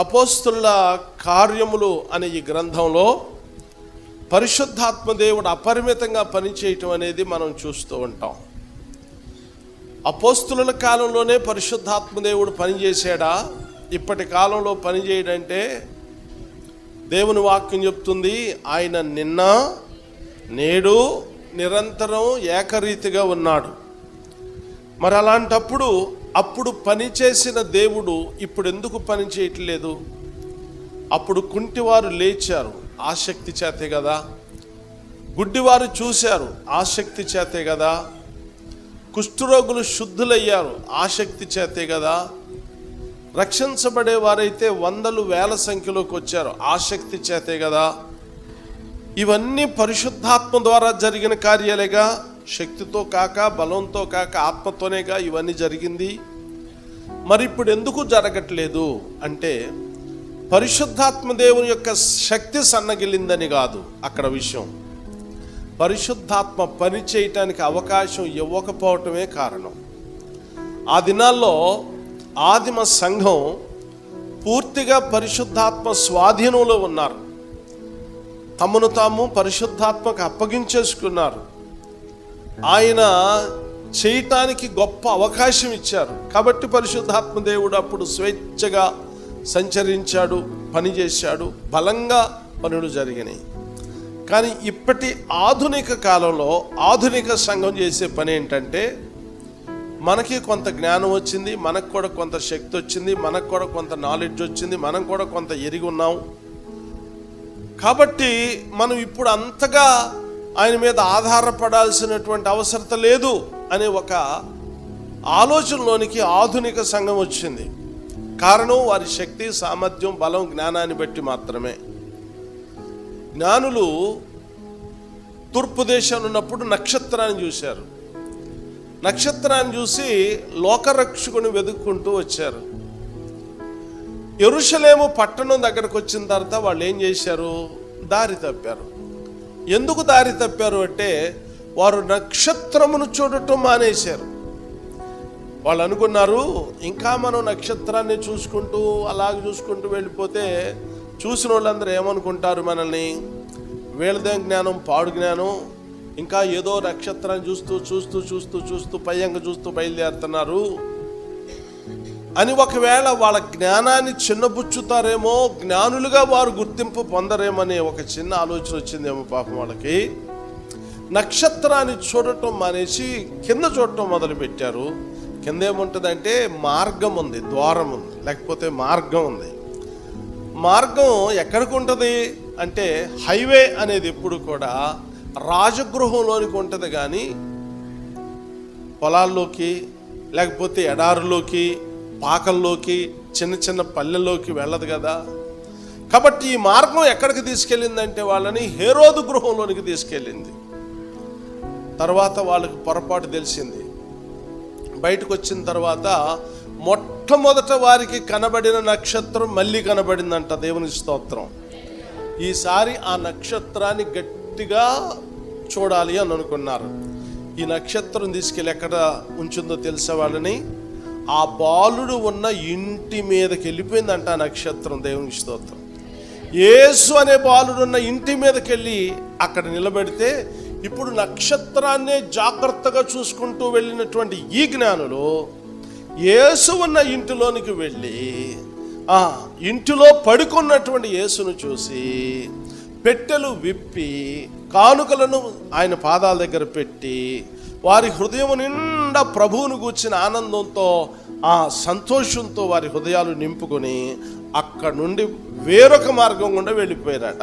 అపోస్తుల కార్యములు అనే ఈ గ్రంథంలో పరిశుద్ధాత్మ దేవుడు అపరిమితంగా పనిచేయటం అనేది మనం చూస్తూ ఉంటాం. అపోస్తుల కాలంలోనే పరిశుద్ధాత్మ దేవుడు పనిచేశాడా? ఇప్పటి కాలంలో పనిచేయడంటే దేవుని వాక్యం చెప్తుంది ఆయన నిన్న నేడు నిరంతరం ఏకరీతిగా ఉన్నాడు. మరి అలాంటప్పుడు అప్పుడు పనిచేసిన దేవుడు ఇప్పుడు ఎందుకు పని చేయట్లేదు? అప్పుడు కుంటివారు లేచారు ఆసక్తి చేతే కదా. గుడ్డివారు చూశారు ఆసక్తి చేతే కదా. కుష్ఠరోగులు శుద్ధులయ్యారు ఆసక్తి చేతే కదా. రక్షించబడే వారైతే వందలు వేల సంఖ్యలోకి వచ్చారు ఆసక్తి చేతే కదా. ఇవన్నీ పరిశుద్ధాత్మ ద్వారా జరిగిన కార్యాలేగా? శక్తితో కాక బలంతో కాక ఆత్మతోనేగా ఇవన్నీ జరిగింది. మరి ఇప్పుడు ఎందుకు జరగట్లేదు అంటే పరిశుద్ధాత్మ దేవుని యొక్క శక్తి సన్నగిలిందని కాదు అక్కడ విషయం. పరిశుద్ధాత్మ పని చేయటానికి అవకాశం ఇవ్వకపోవటమే కారణం. ఆ దినాల్లో ఆదిమ సంఘం పూర్తిగా పరిశుద్ధాత్మ స్వాధీనంలో ఉన్నారు. తమను తాము పరిశుద్ధాత్మకు అప్పగించేసుకున్నారు. ఆయన చేయటానికి గొప్ప అవకాశం ఇచ్చారు. కాబట్టి పరిశుద్ధాత్మ దేవుడు అప్పుడు స్వేచ్ఛగా సంచరించాడు పనిచేశాడు బలంగా పనులు జరిగినాయి. కానీ ఇప్పటి ఆధునిక కాలంలో ఆధునిక సంఘం చేసే పని ఏంటంటే మనకి కొంత జ్ఞానం వచ్చింది మనకు కూడా కొంత శక్తి వచ్చింది మనకు కూడా కొంత నాలెడ్జ్ వచ్చింది మనం కూడా కొంత ఎరిగి ఉన్నాం. కాబట్టి మనం ఇప్పుడు అంతగా ఆయన మీద ఆధారపడాల్సినటువంటి అవసరత లేదు అనే ఒక ఆలోచనలోనికి ఆధునిక సంఘం వచ్చింది. కారణం వారి శక్తి సామర్థ్యం బలం జ్ఞానాన్ని బట్టి మాత్రమే. జ్ఞానులు తూర్పు దేశంలో ఉన్నప్పుడు నక్షత్రాన్ని చూశారు. నక్షత్రాన్ని చూసి లోకరక్షకుని వెతుక్కుంటూ వచ్చారు. ఎరుషలేము పట్టణం దగ్గరకు వచ్చిన తర్వాత వాళ్ళు ఏం చేశారు? దారి తప్పారు. ఎందుకు దారి తప్పారు అంటే వారు నక్షత్రమును చూడటం మానేశారు. వాళ్ళు అనుకున్నారు ఇంకా మనం నక్షత్రాన్ని చూసుకుంటూ అలాగ చూసుకుంటూ వెళ్ళిపోతే చూసిన వాళ్ళందరూ ఏమనుకుంటారు మనల్ని? వీళ్ళదే జ్ఞానం పాడు జ్ఞానం. ఇంకా ఏదో నక్షత్రాన్ని చూస్తూ చూస్తూ చూస్తూ చూస్తూ పయ్యంగా చూస్తూ బయలుదేరుతున్నారు. అని ఒకవేళ వాళ్ళ జ్ఞానాన్ని చిన్నబుచ్చుతారేమో జ్ఞానులుగా వారు గుర్తింపు పొందరేమనే ఒక చిన్న ఆలోచన వచ్చిందేమో పాపం వాళ్ళకి. నక్షత్రాన్ని చూడటం మానేసి కింద చూడటం మొదలుపెట్టారు. కింద ఏముంటుందంటే మార్గం ఉంది ద్వారం ఉంది లేకపోతే మార్గం ఉంది. మార్గం ఎక్కడికి ఉంటుంది అంటే హైవే అనేది ఎప్పుడు కూడా రాజగృహంలోనికి ఉంటుంది కానీ పొలాల్లోకి లేకపోతే ఎడారులోకి పాకల్లోకి చిన్న చిన్న పల్లెల్లోకి వెళ్ళదు కదా. కాబట్టి ఈ మార్గం ఎక్కడికి తీసుకెళ్ళిందంటే వాళ్ళని హేరోదు గృహంలోనికి తీసుకెళ్ళింది. తర్వాత వాళ్ళకి పొరపాటు తెలిసింది. బయటకు వచ్చిన తర్వాత మొట్టమొదట వారికి కనబడిన నక్షత్రం మళ్ళీ కనబడిందంట దేవుని స్తోత్రం. ఈసారి ఆ నక్షత్రాన్ని గట్టిగా చూడాలి అని అనుకున్నారు. ఈ నక్షత్రం తీసుకెళ్ళి ఎక్కడ ఉంచుందో తెలిసే వాళ్ళని? ఆ బాలుడు ఉన్న ఇంటి మీదకి వెళ్ళిపోయిందంట ఆ నక్షత్రం దేవుని స్తోత్రం. యేసు అనే బాలుడు ఉన్న ఇంటి మీదకి వెళ్ళి అక్కడ నిలబెడితే ఇప్పుడు నక్షత్రాన్నే జాగ్రత్తగా చూసుకుంటూ వెళ్ళినటువంటి ఈ జ్ఞానులు యేసు ఉన్న ఇంటిలోనికి వెళ్ళి ఆ ఇంటిలో పడుకున్నటువంటి యేసును చూసి పెట్టెలు విప్పి కానుకలను ఆయన పాదాల దగ్గర పెట్టి వారి హృదయం నిండా ప్రభువును కూర్చిన ఆనందంతో ఆ సంతోషంతో వారి హృదయాలు నింపుకొని అక్కడ నుండి వేరొక మార్గం గుండా వెళ్ళిపోయారట.